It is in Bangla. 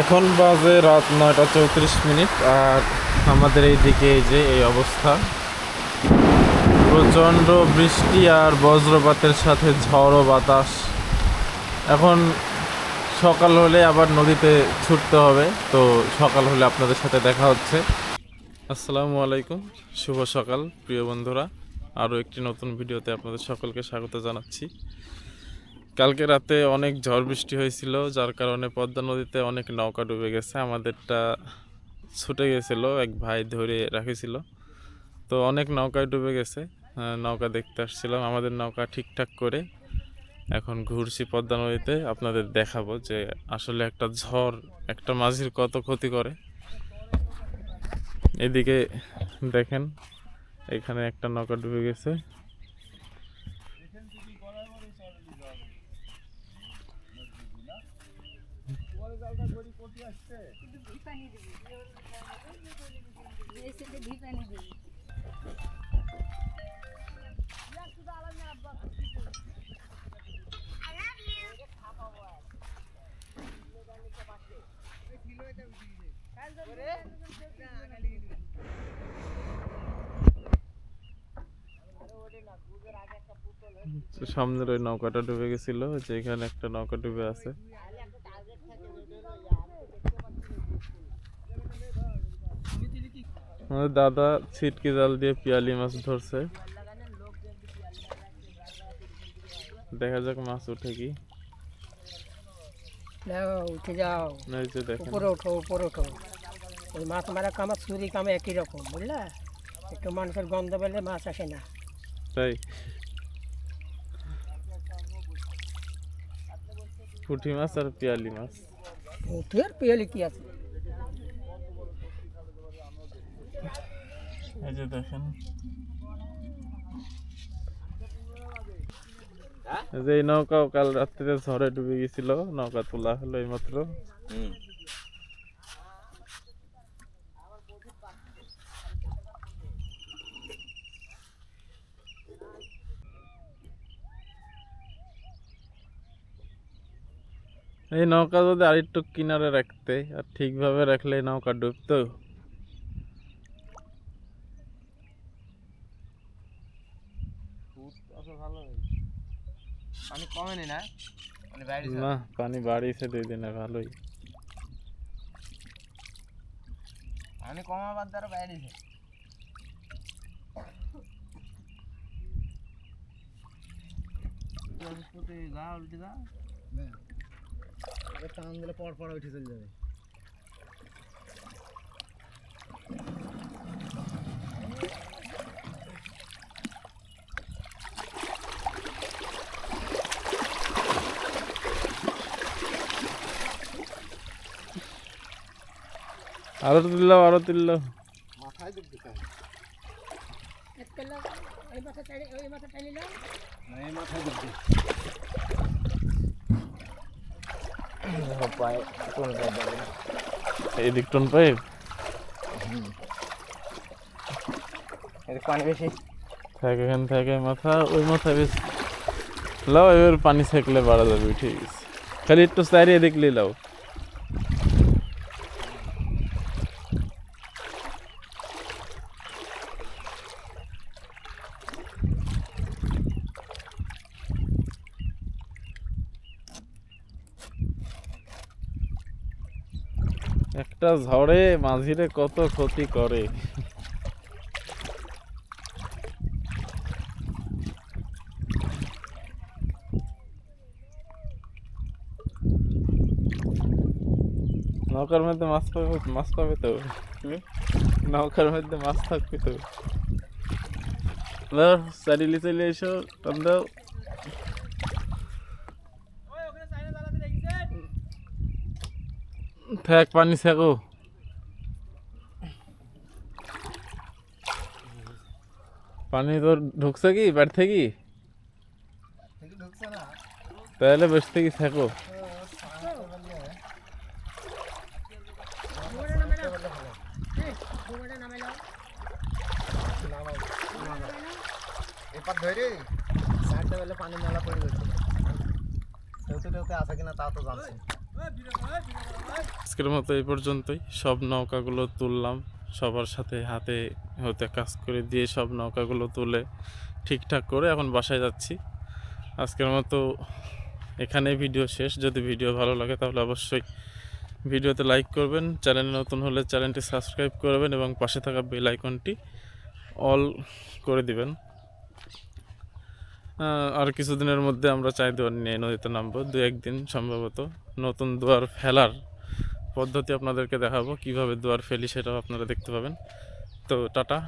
এখন বাজে রাত নয়টা চৌত্রিশ মিনিট, আর আমাদের এই দিকে এই যে এই অবস্থা। প্রচণ্ড বৃষ্টি আর বজ্রপাতের সাথে ঝড় বাতাস। এখন সকাল হলে আবার নদীতে ছুটতে হবে, তো সকাল হলে আপনাদের সাথে দেখা হচ্ছে। আসসালামু আলাইকুম, শুভ সকাল প্রিয় বন্ধুরা। আরও একটি নতুন ভিডিওতে আপনাদের সকলকে স্বাগত জানাচ্ছি। কালকে রাতে অনেক ঝড় বৃষ্টি হয়েছিল, যার কারণে পদ্মা নদীতে অনেক নৌকা ডুবে গেছে। আমাদেরটা ছুটে গেছিল, এক ভাই ধরে রাখেছিল। তো অনেক নৌকায় ডুবে গেছে নৌকা দেখতে আসছিলাম। আমাদের নৌকা ঠিকঠাক করে এখন ঘুরছি পদ্মা নদীতে। আপনাদের দেখাবো যে আসলে একটা ঝড়, একটা মাঝির কত ক্ষতি করে। এদিকে দেখেন, এখানে একটা নৌকা ডুবে গেছে। সামনের ওই নৌকাটা ডুবে গেছিল যে এখানে একটা নৌকা ডুবে আছে। আমাদের দাদা ছিটকি জাল দিয়ে পিয়ালি মাছ ধরছে। দেখা যাক মাছ উঠে কি। উঠে যাও। এই যে দেখেন। উপরে ওঠো উপরে ওঠো। ওই মাছ মারা কামা চুরি কামে একই রকম বুঝলা? একটু মানুষের গন্ধ পেলে মাছ আসে না। তাই। পুঁটি মাছ আর পিয়ালি মাছ। উঠে আর পেয়ালি কি আছে? এই যে দেখেন। এই যে এই নৌকাও কাল রাত্রিতে ঝড়ে ডুবে গেছিল নৌকা তোলা হলো এইমাত্র। এই নৌকা যদি আরেকটু কিনারে রাখতে আর ঠিকভাবে রাখলে এই নৌকা ডুবতো? পানি কমেনি না মানে বাইরে না পানি বাড়িয়েছে দুই দিনে ভালোই পানি কমাবার দ্বারা বাইরেছে যা উল্টে যা টান দিলে পর পর উঠে চলে যাবে আরও তুললো আরও তুললো মাথায় দেখতে চাই ওই মাথা টানি মাথা পাইপ পানি বেশি। থাকে এখান থেকে মাথা ওই মাথায় বেশ। লাও এবার পানি সেকলে বাড়া যাবে ঠিক আছে। খালি একটু সাইডে দেখলেই লাও। একটা ঝড়ে মাঝিরে কত ক্ষতি করে। নৌকার মধ্যে মাছ পাবে মাছ পাবে তো? নৌকার মধ্যে মাছ থাকবে তো? চারিলি চলে এসো টান দাও। থাক পানি থাকো পানি তোর ঢুকছে কি বাড়ি থেকে ঢুকছে না তাহলে বেশ থেকে থাকো ডুবোটা নামে নাও এবার ধরে চারটে বেলে পানি মেলা পড়ে গেছে টেউতে টেউতে আছে কিনা তা তো জানছি আজকের মতো এই পর্যন্তই। সব নৌকাগুলো তুললাম। সবার সাথে হাতে হতে কাজ করে দিয়ে সব নৌকাগুলো তুলে ঠিকঠাক করে এখন বাসায় যাচ্ছি। আজকের মতো এখানে ভিডিও শেষ। যদি ভিডিও ভালো লাগে তাহলে অবশ্যই ভিডিওতে লাইক করবেন। চ্যানেলে নতুন হলে চ্যানেলটি সাবস্ক্রাইব করবেন এবং পাশে থাকা বেল আইকনটি অল করে দিবেন। আর কিছুদিনের মধ্যে আমরা চাই দুয়ার নিয়ে নদীতে নামবো। দু একদিন সম্ভবত নতুন দুয়ার ফেলার পদ্ধতি আপনাদেরকে দেখাবো। কীভাবে দুয়ার ফেলি সেটাও আপনারা দেখতে পাবেন। তো টাটা।